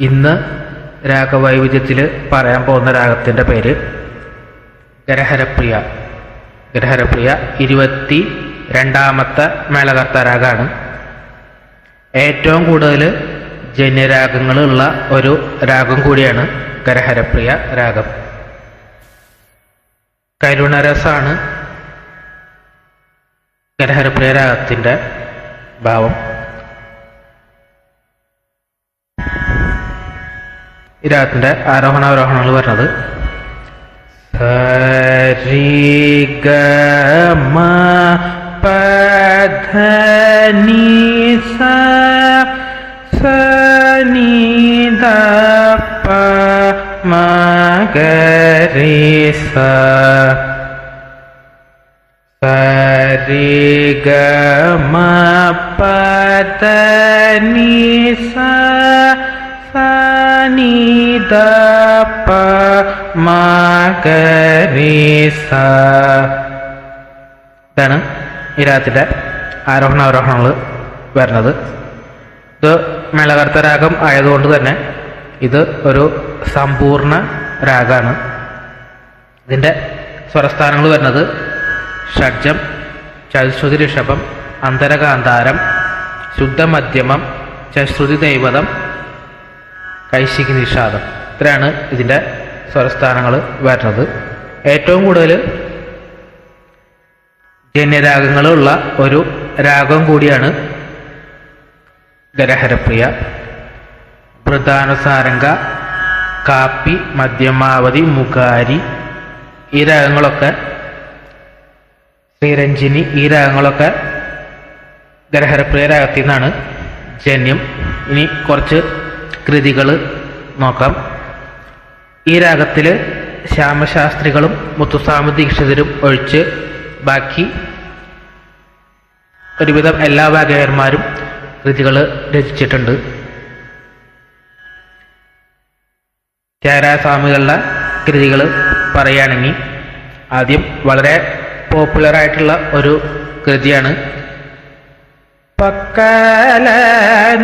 ഇന്ന് രാഗവൈവിധ്യത്തിൽ പറയാൻ പോകുന്ന രാഗത്തിന്റെ പേര് ഗരഹരപ്രിയ. ഗരഹരപ്രിയ ഇരുപത്തി രണ്ടാമത്തെ മേളകർത്ത രാഗമാണ് ഏറ്റവും കൂടുതൽ ജന്യരാഗങ്ങളുള്ള ഒരു രാഗം കൂടിയാണ് ഗരഹരപ്രിയ രാഗം. കരുണരസാണ് ഗരഹരപ്രിയ രാഗത്തിന്റെ ഭാവം. ഈ രാഗത്തിന്റെ ആരോഹണ അവരോഹണങ്ങൾ വരുന്നത് സരി ഗ മ പ ധ നി സ സ ഗ മ പ ധ സ സ ഇതാണ് ഈ രാഗത്തിന്റെ ആരോഹണ വരുന്നത്. ഇത് മേളകർത്ത രാഗം ആയതുകൊണ്ട് തന്നെ ഇത് ഒരു സമ്പൂർണ രാഗമാണ് ഇതിന്റെ സ്വരസ്ഥാനങ്ങൾ വരുന്നത് ഷഡ്ജം ചതുശ്രുതി ഋഷഭം അന്തരകാന്താരം ശുദ്ധമധ്യമം ചശ്രുതി ദൈവതം കൈശികി നിഷാദം ഇത്രയാണ് ഇതിന്റെ സ്വരസ്ഥാനങ്ങൾ വരുന്നത്. ഏറ്റവും കൂടുതൽ ജന്യരാഗങ്ങളുള്ള ഒരു രാഗം കൂടിയാണ് ഗരഹരപ്രിയ. വൃതാനുസാരംഗ കാപ്പി മധ്യമാവതി മുഖാരി ഈ രാഗങ്ങളൊക്കെ ശ്രീരഞ്ജിനി ഈ രാഗങ്ങളൊക്കെ ഗരഹരപ്രിയ രാഗത്തിൽ നിന്നാണ് ജന്യം. ഇനി കുറച്ച് കൃതികൾ നോക്കാം. ഈ രാഗത്തിൽ ശ്യാമശാസ്ത്രികളും മുത്തുസ്വാമി ദീക്ഷിതരും ഒഴിച്ച് ബാക്കി ഒരുവിധം എല്ലാ വാഗയന്മാരും കൃതികൾ രചിച്ചിട്ടുണ്ട്. ത്യാഗരാജസ്വാമികളുടെ കൃതികൾ പറയുകയാണെങ്കിൽ ആദ്യം വളരെ പോപ്പുലറായിട്ടുള്ള ഒരു കൃതിയാണ് പക്കല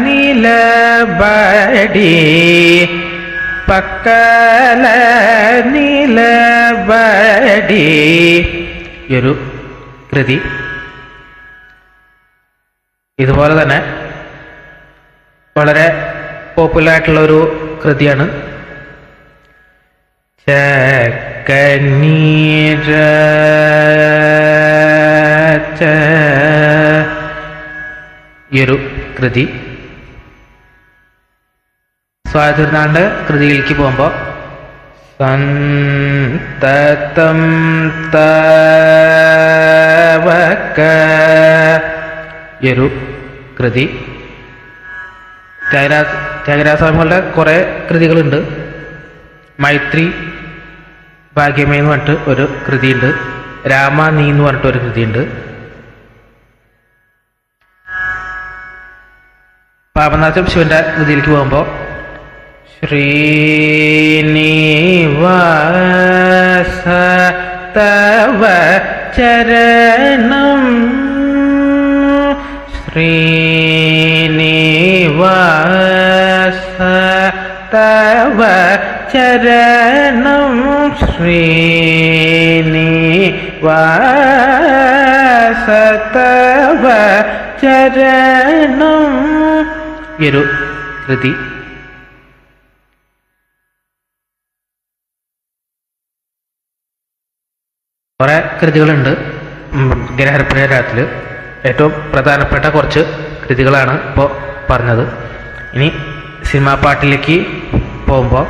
നിലബടി പക്കല നിലബടി ഒരു കൃതി. ഇതുപോലെ തന്നെ വളരെ പോപ്പുലർ ആയിട്ടുള്ള ഒരു കൃതിയാണ് ചക്കനീര ഈ ഒരു കൃതി. സ്വാതിരുന്നാണ്ട് കൃതിയിലേക്ക് പോകുമ്പോൾ സന്തതം തവക്ക കൃതി. ത്യാഗരാജ ത്യാഗരാജസ്വാമികളുടെ കുറേ കൃതികളുണ്ട്. മൈത്രി ഭാഗ്യമേ എന്ന് പറഞ്ഞിട്ട് ഒരു കൃതിയുണ്ട്. രാമ നീ എന്ന് പറഞ്ഞിട്ട് ഒരു കൃതിയുണ്ട്. പാപനാഥം ശിവന്റെ ഗതിയിലേക്ക് പോകുമ്പോൾ ശ്രീനിവാസ തവ ചരണം ശ്രീനിവാസ തവ ചരണം ശ്രീനിവാസ തവ ചരണം ഈ ഒരു കൃതി. കുറേ കൃതികളുണ്ട്. ഗരഹരപ്രിയ രാഗത്തിൽ ഏറ്റവും പ്രധാനപ്പെട്ട കുറച്ച് കൃതികളാണ് ഇപ്പോൾ പറഞ്ഞത്. ഇനി സിനിമാ പാട്ടിലേക്ക് പോകുമ്പോൾ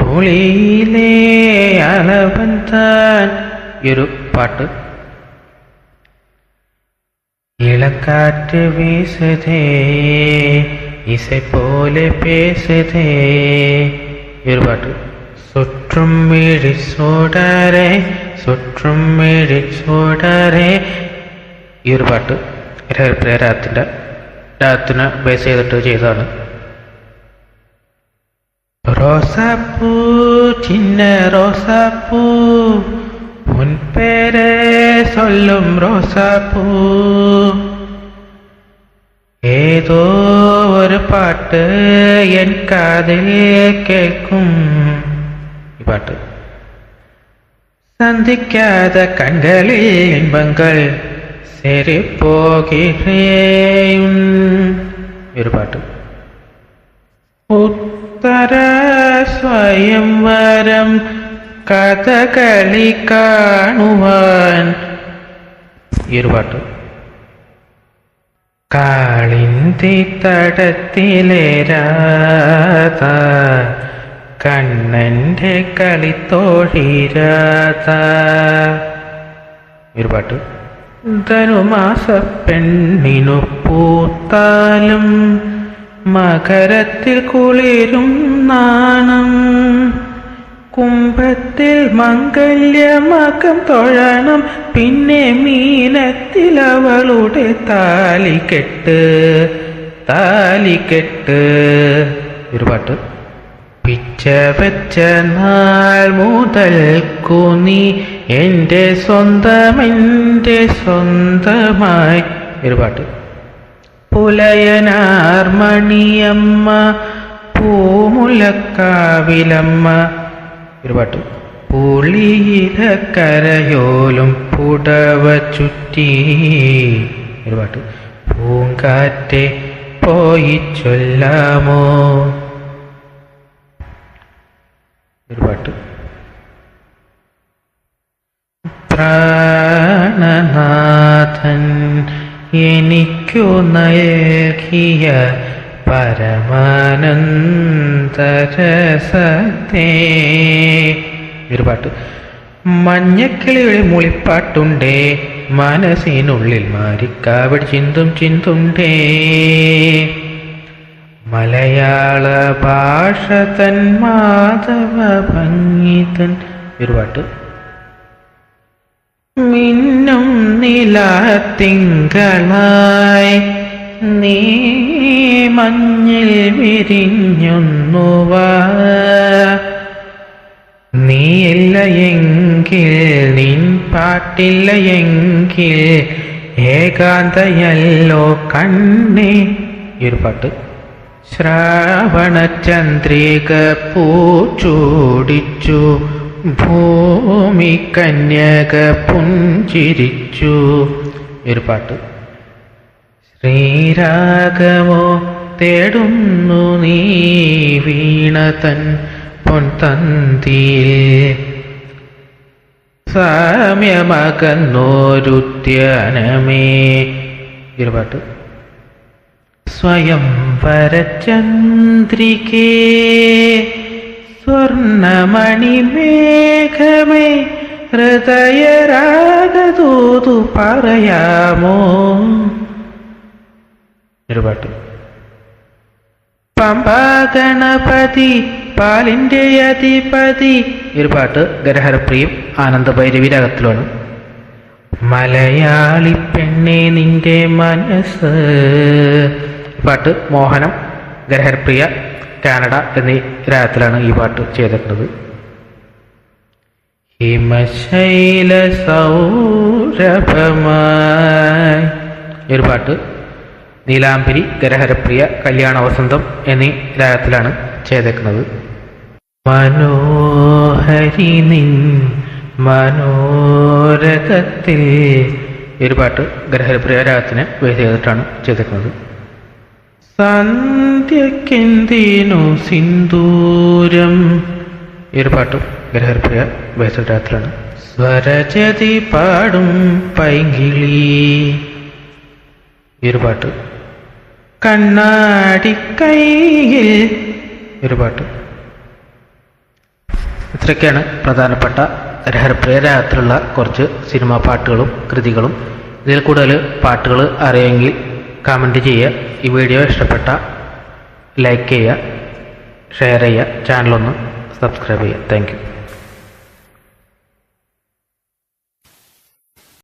തോളിയിലേ അലവൻ താൻ ഈ ഒരു പാട്ട്. ഇളക്കാറ്റ് വീസുതേ ഇസை പോലെ പേസുതേ ഈ ഒരു പാട്ട് சுற்றும் மிழி சோடரே சுற்றும் മിഴി സോടരേ ഈ ഒരു പാട്ട് ഹരിപ്രിയ രാഗത്തിൻ്റെ രാഗത്തിനെ ബേസ് ചെയ്തിട്ട് ചെയ്തതാണ് റോസാപ്പൂ ചിന്ന റോസാപ്പൂ உன் பேரே சொல்லும் ரோசாப்பூ ஏதோ ஒரு பாட்டு என் காதலே கேட்கும். பாட்டு சந்திக்காத கண்களில் இன்பங்கள் சரி போகிறேன் ஒரு பாட்டு உத்தர ஸ்வயம்வரம் കഥകളി കാണുവാൻ. ഈ ഒരു പാട്ട്. കാളിന്തി തടത്തിലെ കണ്ണന്റെ കളിത്തോഴിരാത. ഒരു പാട്ട്. ധനുമാസ പെണ്ണിനു പൂത്താലും മകരത്തിൽ കുളിരും നാണം. കുംഭത്തിൽ മംഗല്യമകം തൊഴണം. പിന്നെ മീനത്തിൽ അവളുടെ താലിക്കെട്ട് താലിക്കെട്ട് ഒരു പാട്ട്. പിച്ച വെച്ച നാൾ മുതൽക്കു നീ എന്റെ സ്വന്തം എന്റെ സ്വന്തമായി. ഒരു പാട്ട്. പുലയനാർമണിയമ്മ പൂമുലക്കാവിലമ്മ ഒരു പാട്ട്. പുളിയിലക്കരയോലും പുടവ ചുറ്റി. ഒരു പാട്ട്. പൂങ്കാറ്റെ പോയി ചൊല്ലാമോ? ഒരു പാട്ട്. പ്രാണനാഥൻ എനിക്കു നൽകിയ പരമാനന്ദരസത്തെ ഒരു പാട്ട്. മഞ്ഞക്കിളിയുടെ മുളിപ്പാട്ടുണ്ടേ. മനസ്സിനുള്ളിൽ മാരിക്കാവിടെ ചിന്തും ചിന്തുണ്ടേ. മലയാള ഭാഷ തൻ മാധവ ഭംഗി തൻ. ഒരു പാട്ട്. മിന്നും നിലാത്തിങ്കളായി നീ മഞ്ഞിൽ വിരിഞ്ഞുന്നുവ. നീയില്ല എങ്കിൽ നിൻ പാട്ടില്ല എങ്കിൽ ഏകാന്തയല്ലോ കണ്ണേ. ഈ ഒരു പാട്ട്. ശ്രാവണചന്ദ്രിക പൂച്ചൂടിച്ചു ഭൂമി കന്യക പുഞ്ചിരിച്ചു ഒരു പാട്ട്. ശ്രീരാഗമോ തേടുന്നു നീ വീണതൻ പൊൻതന്തിയിൽ. സാമ്യമകന്നോരുദ്യാനമേ. ഈ ഒരു പാട്ട്. സ്വയം വരചന്ദ്രികേ സ്വർണമണിമേഘമേ ഹൃദയരാഗതൂതു പറയാമോ? ഒരു പാട്ട്. പമ്പാ ഗണപതി പാലിന്റെ അധിപതി. ഒരു പാട്ട് ഗരഹരപ്രിയും ആനന്ദ രാഗത്തിലാണ് മലയാളി പെണ്ണെ നിന്റെ മനസ്സ്. പാട്ട് മോഹനം ഗരഹരപ്രിയ കാനഡ എന്നീ രാഗത്തിലാണ് ഈ പാട്ട് ചെയ്തിട്ടുള്ളത്. ഹിമശൈല സൗരഭമായി. ഒരു പാട്ട് നീലാംബരി ഗരഹരപ്രിയ കല്യാണ വസന്തം എന്നീ രാഗത്തിലാണ് ചെയ്തേക്കുന്നത് മനോഹരി നിൻ മനോരഥത്തിൽ. ഒരു പാട്ട് ഗരഹരപ്രിയ രാഗത്തിന് വേദി ചെയ്തിട്ടാണ് ചെയ്തേക്കുന്നത് സന്ധ്യക്കെന്തിനു സിന്ദൂരം? ഈ പാട്ടും ഗരഹരപ്രിയ ബേസ് രാഗത്തിലാണ്. സ്വരജതി പാടും പൈങ്കിളി. ഈ ഒരു പാട്ട് കണ്ണാടി കൈയിൽ ഒരു പാട്ട്. ഇത്രയൊക്കെയാണ് പ്രധാനപ്പെട്ട രഹരപ്രിയ രാഗത്തിലുള്ള കുറച്ച് സിനിമാ പാട്ടുകളും കൃതികളും. ഇതിൽ കൂടുതൽ പാട്ടുകൾ അറിയുമെങ്കിൽ കമന്റ് ചെയ്യുക. ഈ വീഡിയോ ഇഷ്ടപ്പെട്ട ലൈക്ക് ചെയ്യുക ഷെയർ ചെയ്യുക ചാനലൊന്ന് സബ്സ്ക്രൈബ് ചെയ്യുക. താങ്ക്